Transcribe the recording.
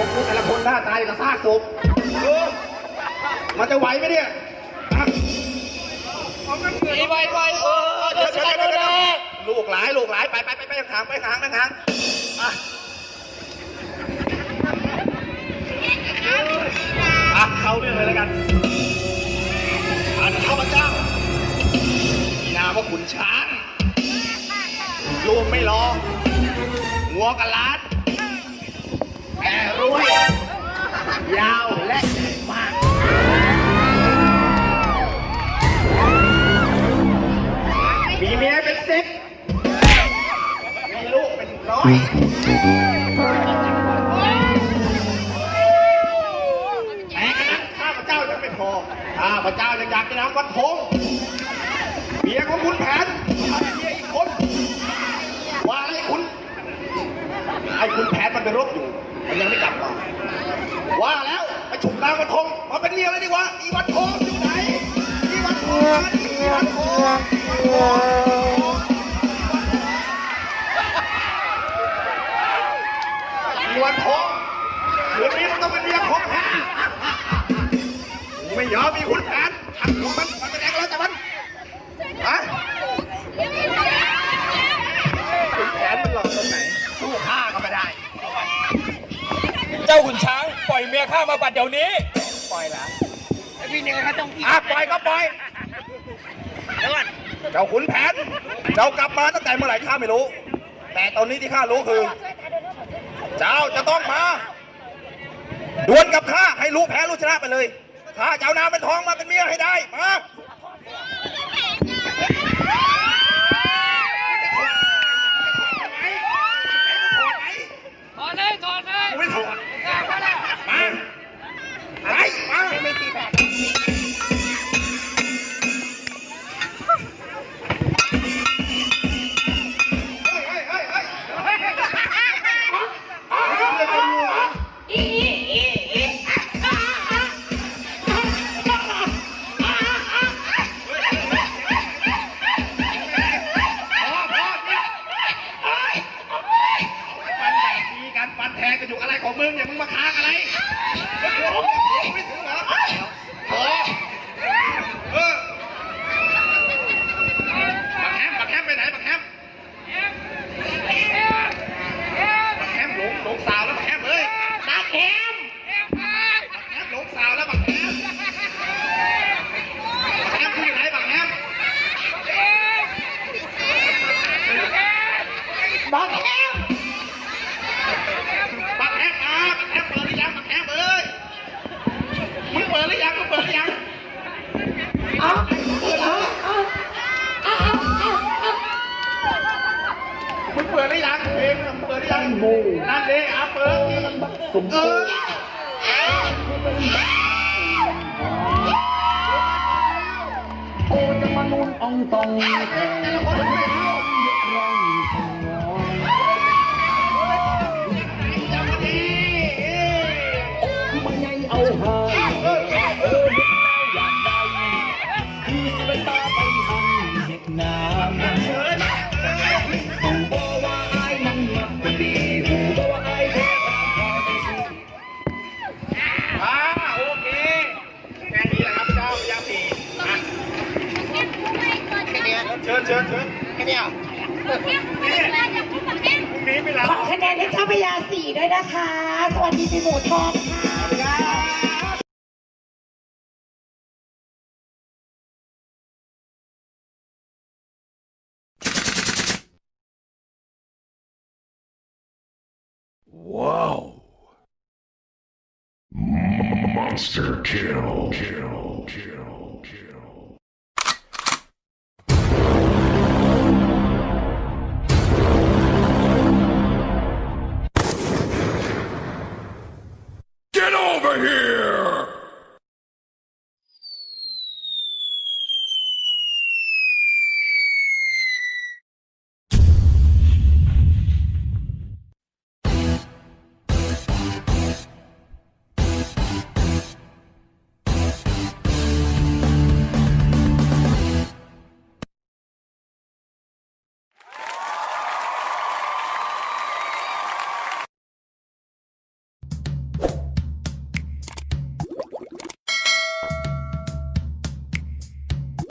เนี่ยเด็กของคุณแต่ละคนหน้าตายกับซากศพเออมันจะไหวไหมเนี่ยอะอีไวไวเออเดี๋ยวฉันดูแลลูกหลายลูกหลายไปไปไปไปห่างไปห่างไปห่างอะอะเข้าเรื่องเลยแล้วกันอันข้าพเจ้ามีนามว่าขุนช้างลูกไม่รองัวกับล้าน แต่รวย ยาวและใหญ่มาก มีเมียเป็นสิบมีลูกเป็นร้อยแต่กระนั้นข้าพเจ้ายังไม่พอ ข้าพเจ้ายังอยากจะนำวันทงเมียของคุณแผนเมียอีกคนว่าอะไรคุณ ไอ้คุณแผนมันไปรบอยู่มัน ยังไม่กลับมาว่าแล้วไปฉุกนางวันทงมาเป็นเมียเลยดีกว่าอีวันทงอยู่ไหนอีวันทงอีวันทงอีวันทงอีวันทองคืนนี้มันต้องเป็นเมียของแท้ไม่ยอมมีคุณแผนทำคุณมันมันเป็นแรงแล้วแต่มันฮะ จ้าขุนช้าง ปล่อยเมียข้ามาบัดเดี๋ยวนี้ ปล่อยละพี่เนี่ยเขาต้องกินอะปล่อยก็ปล่อยเดี๋ยวก่อนเจ้าขุนแผน เจ้ากลับมาตั้งแต่เมื่อไหร่ข้าไม่รู้ แต่ตอนนี้ที่ข้ารู้คือ เจ้าจะต้องมาดวลกับข้าให้รู้แพ้รู้ชนะไปเลยข้าจะเอานามเป็นทองมาเป็นเมียให้ได้ มา ปันแทงกันอยู่อะไรของมึงเนี่ยมึงมาค้างอะไรเฮ้ยโอ้โหไม่ถึงเหรอพอเอ มึงเปิดหรือยังเพลงมึงเปิดหรือยังนั่นเองอะเปิดทีเออโอ้จะมานุนอองตองแผ่ร้องคงร้องมันใหญ่เอาหา ชิญเชิญเชิญแค่เนี้ยพรุ่งนี้ไม่รับขอคะแนนให้เจ้าพญาสีด้วยนะคะ สวัสดีปีหมูทองค่ะ Monster kill. Kill. Kill.